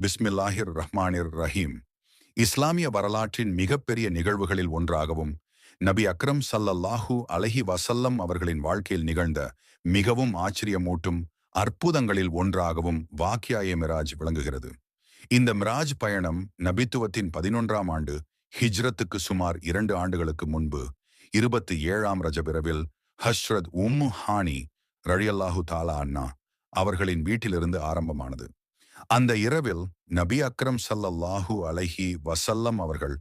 பிஸ்மில்லாஹிர் ரஹ்மானிர் ரஹீம் இஸ்லாமிய வரலாற்றின் மிகப்பெரிய நிகழ்வுகளில் ஒன்றாகவும் நபி அக்ரம் சல்லல்லாஹூ அலஹி வசல்லம் அவர்களின் வாழ்க்கையில் நிகழ்ந்த மிகவும் ஆச்சரியமூட்டும் அற்புதங்களில் ஒன்றாகவும் வாக்கியாய மிராஜ் விளங்குகிறது. இந்த மிராஜ் பயணம் நபித்துவத்தின் பதினொன்றாம் ஆண்டு ஹிஜ்ரத்துக்கு சுமார் இரண்டு ஆண்டுகளுக்கு முன்பு இருபத்தி ஏழாம் ரஜபிரவில் ஹஷ்ரத் உம்மு ஹானி ரழியல்லாஹு தாலா அண்ணா அவர்களின் வீட்டிலிருந்து ஆரம்பமானது. அந்த இரவில் நபி அக்ரம் சல்லல்லாஹு அலஹி வசல்லம் அவர்கள்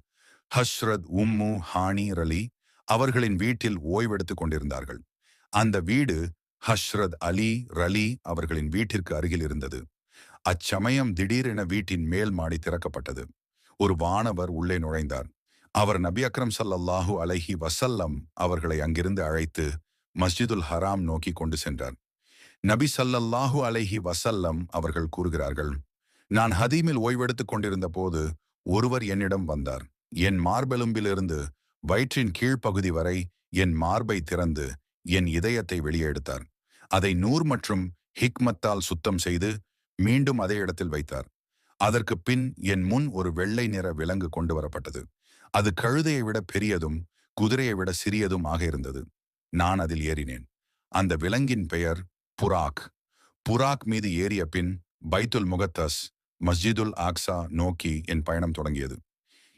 ஹஷ்ரத் உம்மு ஹானீர் ரலி அவர்களின் வீட்டில் ஓய்வெடுத்துக் கொண்டிருந்தார்கள். அந்த வீடு ஹஷ்ரத் அலி ரலி அவர்களின் வீட்டிற்கு அருகில் இருந்தது. அச்சமயம் திடீரென வீட்டின் மேல் மாடி திறக்கப்பட்டது. ஒரு வானவர் உள்ளே நுழைந்தார். அவர் நபி அக்ரம் சல்லல்லாஹு அலஹி வசல்லம் அவர்களை அங்கிருந்து அழைத்து மஸ்ஜிதுல் ஹராம் நோக்கி கொண்டு சென்றார். நபி சல்லல்லாஹு அலைஹி வசல்லம் அவர்கள் கூறுகிறார்கள் நான் ஹதீமில் ஓய்வெடுத்துக் கொண்டிருந்த போது ஒருவர் என்னிடம் வந்தார். என் மார்பெலும்பிலிருந்து வயிற்றின் கீழ்ப்பகுதி வரை என் மார்பை திறந்து என் இதயத்தை வெளியே எடுத்தார். அதை நூர் மற்றும் ஹிக்மத்தால் சுத்தம் செய்து மீண்டும் அதே இடத்தில் வைத்தார். அதற்கு பின் என் முன் ஒரு வெள்ளை நிற விலங்கு கொண்டு வரப்பட்டது. அது கழுதையை விட பெரியதும் குதிரையை விட சிறியதும் ஆக இருந்தது. நான் அதில் ஏறினேன். அந்த விலங்கின் பெயர் புராக். புராக் மீது ஏறிய பின் பைத்துல் முகத்தஸ் மஸ்ஜிதுல் ஆக்ஸா நோக்கி என் பயணம் தொடங்கியது.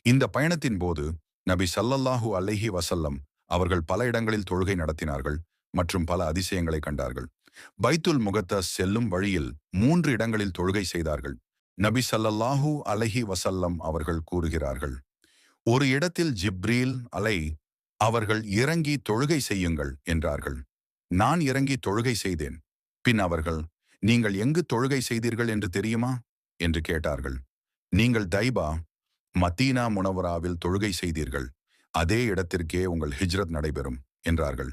இந்த பயணத்தின் போது நபி சல்லல்லாஹு அல்லஹி வசல்லம் அவர்கள் பல இடங்களில் தொழுகை நடத்தினார்கள் மற்றும் பல அதிசயங்களை கண்டார்கள். பைத்துல் முகத்தஸ் செல்லும் வழியில் மூன்று இடங்களில் தொழுகை செய்தார்கள். நபி சல்லல்லாஹு அலஹி வசல்லம் அவர்கள் கூறுகிறார்கள் ஒரு இடத்தில் ஜிப்ரீல் அலை அவர்கள் இறங்கி தொழுகை செய்யுங்கள் என்றார்கள். நான் இறங்கி தொழுகை செய்தேன். பின் அவர்கள் நீங்கள் எங்கு தொழுகை செய்தீர்கள் என்று தெரியுமா? என்று கேட்டார்கள். நீங்கள் தைபா மத்தீனா முனவராவில் தொழுகை செய்தீர்கள். அதே இடத்திற்கே உங்கள் ஹிஜ்ரத் நடைபெறும் என்றார்கள்.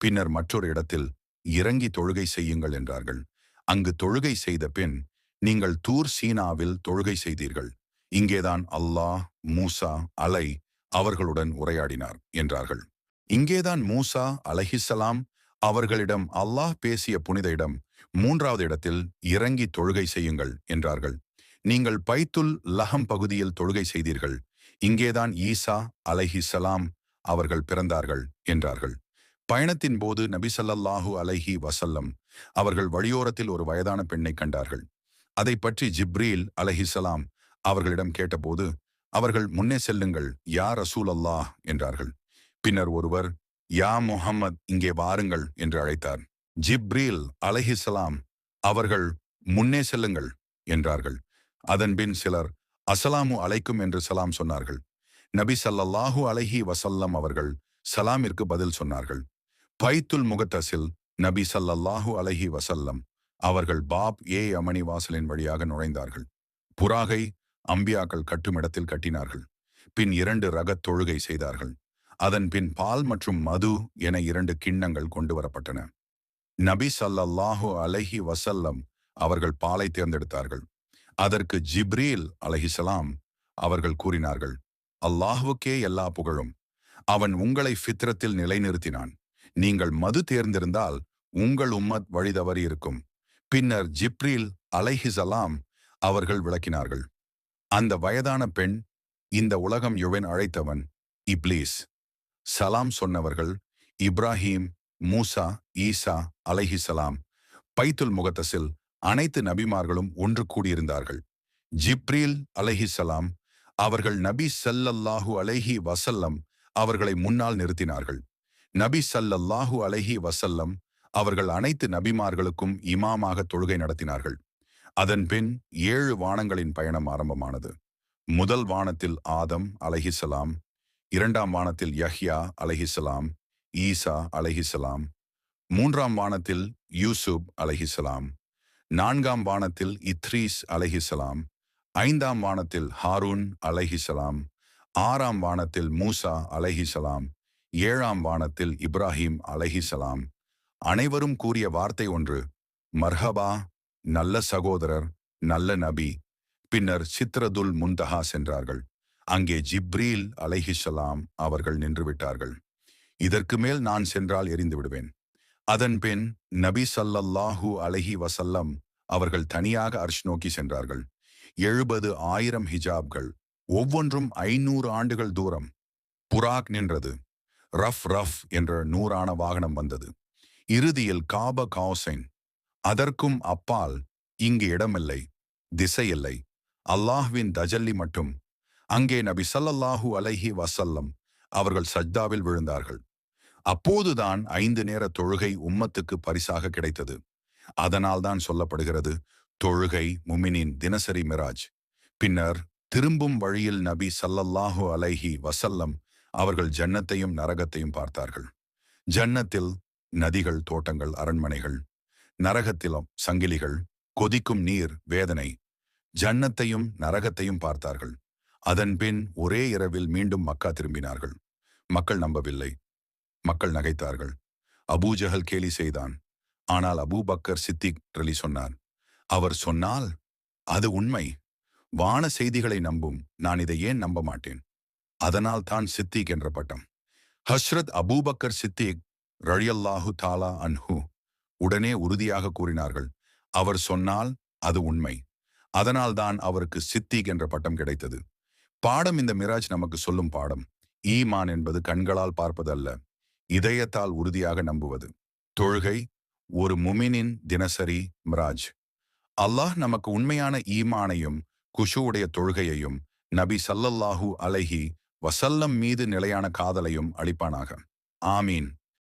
பின்னர் மற்றொரு இடத்தில் இறங்கி தொழுகை செய்யுங்கள் என்றார்கள். அங்கு தொழுகை செய்த பின் நீங்கள் தூர் சீனாவில் தொழுகை செய்தீர்கள். இங்கேதான் அல்லாஹ் மூசா அலை அவர்களுடன் உரையாடினார் என்றார்கள். இங்கேதான் மூசா அலஹிசலாம் அவர்களிடம் அல்லாஹ் பேசிய புனித இடம் மூன்றாவது இடத்தில் இறங்கி தொழுகை செய்யுங்கள் என்றார்கள். நீங்கள் பைத்துல் லஹம் பகுதியில் தொழுகை செய்தீர்கள். இங்கேதான் ஈசா அலஹிசலாம் அவர்கள் பிறந்தார்கள் என்றார்கள். பயணத்தின் போது நபிசல்லாஹூ அலஹி வசல்லம் அவர்கள் வழியோரத்தில் ஒரு வயதான பெண்ணை கண்டார்கள். அதை பற்றி ஜிப்ரீல் அலஹிசலாம் அவர்களிடம் கேட்டபோது அவர்கள் முன்னே செல்லுங்கள் யா ரசூல் அல்லாஹ் என்றார்கள். பின்னர் ஒருவர் யா முஹம்மத் இங்கே வாருங்கள் என்று அழைத்தார். ஜிப்ரீல் அலஹிசலாம் அவர்கள் முன்னே செல்லுங்கள் என்றார்கள். அதன்பின் சிலர் அசலாமு அழைக்கும் என்று சலாம் சொன்னார்கள். நபி சல்லல்லாஹூ அலஹி வசல்லம் அவர்கள் சலாமிற்கு பதில் சொன்னார்கள். பைத்துல் முகத்தசில் நபி சல்லல்லாஹூ அலஹி வசல்லம் அவர்கள் பாப் ஏ அமணி வாசலின் வழியாக நுழைந்தார்கள். புறாகை அம்பியாக்கள் கட்டுமிடத்தில் கட்டினார்கள். பின் இரண்டு ரகத் தொழுகை செய்தார்கள். அதன் பின் பால் மற்றும் மது என இரண்டு கிண்ணங்கள் கொண்டு வரப்பட்டன. நபி சல்லல்லாஹு அலஹி வசல்லம் அவர்கள் பாலை தேர்ந்தெடுத்தார்கள். அதற்கு ஜிப்ரீல் அலஹிசலாம் அவர்கள் கூறினார்கள் அல்லாஹுக்கே எல்லா புகழும். அவன் உங்களை ஃபித்ரத்தில் நிலைநிறுத்தினான். நீங்கள் மது தேர்ந்திருந்தால் உங்கள் உம்மத் வழிதவறி இருக்கும். பின்னர் ஜிப்ரீல் அலைஹிசலாம் அவர்கள் விளக்கினார்கள் அந்த வயதான பெண் இந்த உலகம் யுவன் அழைத்தவன் இப்ளீஸ் சலாம் சொன்னவர்கள் இப்ராஹீம் மூசா ஈசா அலைஹிசலாம் பைத்துல் முகத்தசில் அனைத்து நபிமார்களும் ஒன்று கூடியிருந்தார்கள். ஜிப்ரீல் அலைஹிசலாம் அவர்கள் நபி சல்லல்லாஹு அலைஹி வசல்லம் அவர்களை முன்னால் நிறுத்தினார்கள். நபி சல்லல்லாஹு அலைஹி வசல்லம் அவர்கள் அனைத்து நபிமார்களுக்கும் இமாமாக தொழுகை நடத்தினார்கள். அதன்பின் ஏழு வானங்களின் பயணம் ஆரம்பமானது. முதல் வானத்தில் ஆதம் அலஹிசலாம் இரண்டாம் வானத்தில் யஹ்யா அலஹிசலாம் ஈசா அலஹிசலாம் மூன்றாம் வானத்தில் யூசுப் அலஹிசலாம் நான்காம் வானத்தில் இத்ரீஸ் அலஹிசலாம் ஐந்தாம் வானத்தில் ஹாரூன் அலஹிசலாம் ஆறாம் வானத்தில் மூசா அலஹிசலாம் ஏழாம் வானத்தில் இப்ராஹிம் அலஹிசலாம் அனைவரும் கூறிய வார்த்தை ஒன்று மர்ஹபா நல்ல சகோதரர் நல்ல நபி. பின்னர் சித்ரதுல் முந்தஹா சென்றார்கள். அங்கே ஜிப்ரீல் அலைஹிசலாம் அவர்கள் நின்றுவிட்டார்கள். இதற்கு மேல் நான் சென்றால் எரிந்து விடுவேன். அதன் பின் நபி சல்லல்லாஹூ அலஹி வசல்லம் அவர்கள் தனியாக அர்ஷ் நோக்கி சென்றார்கள். எழுபது ஆயிரம் ஹிஜாப்கள் ஒவ்வொன்றும் ஐநூறு ஆண்டுகள் தூரம். புராக் நின்றது. ரஃப் ரஃப் என்ற நூறான வாகனம் வந்தது. இறுதியில் காப காசைன் அதற்கும் அப்பால் இங்கு இடமில்லை திசையில்லை. அல்லாஹ்வின் தஜல்லி மட்டும் அங்கே நபி சல்லல்லாஹூ அலைஹி வசல்லம் அவர்கள் சஜ்தாவில் விழுந்தார்கள். அப்போதுதான் ஐந்து நேர தொழுகை உம்மத்துக்கு பரிசாக கிடைத்தது. அதனால்தான் சொல்லப்படுகிறது தொழுகை முமினின் தினசரி மிராஜ். பின்னர் திரும்பும் வழியில் நபி சல்லல்லாஹு அலைஹி வசல்லம் அவர்கள் ஜன்னத்தையும் நரகத்தையும் பார்த்தார்கள். ஜன்னத்தில் நதிகள் தோட்டங்கள் அரண்மனைகள் நரகத்திலும் சங்கிலிகள் கொதிக்கும் நீர் வேதனை ஜன்னத்தையும் நரகத்தையும் பார்த்தார்கள். அதன்பின் ஒரே இரவில் மீண்டும் மக்கா திரும்பினார்கள். மக்கள் நம்பவில்லை. மக்கள் நகைத்தார்கள். அபூஜஹல் கேலி செய்தான். ஆனால் அபூபக்கர் சித்திக் ரலி சொன்னார் அவர் சொன்னால் அது உண்மை. வான செய்திகளை நம்பும். நான் இதை ஏன் நம்ப மாட்டேன்? அதனால் தான் சித்திக் என்ற பட்டம். ஹஸ்ரத் அபூபக்கர் சித்திக் ரழியல்லாஹு தாலா அன்ஹு உடனே உறுதியாக கூறினார்கள் அவர் சொன்னால் அது உண்மை. அதனால்தான் அவருக்கு சித்திக் என்ற பட்டம் கிடைத்தது. பாடம் இந்த மிராஜ் நமக்கு சொல்லும் பாடம். ஈமான் என்பது கண்களால் பார்ப்பதல்ல இதயத்தால் உறுதியாக நம்புவது. தொழுகை ஒரு முமினின் தினசரி மிராஜ். அல்லாஹ் நமக்கு உண்மையான ஈமானையும் குஷுவுடைய தொழுகையையும் நபி சல்லல்லாஹூ அலைஹி வசல்லம் மீது நிலையான காதலையும் அளிப்பானாக. ஆமீன்.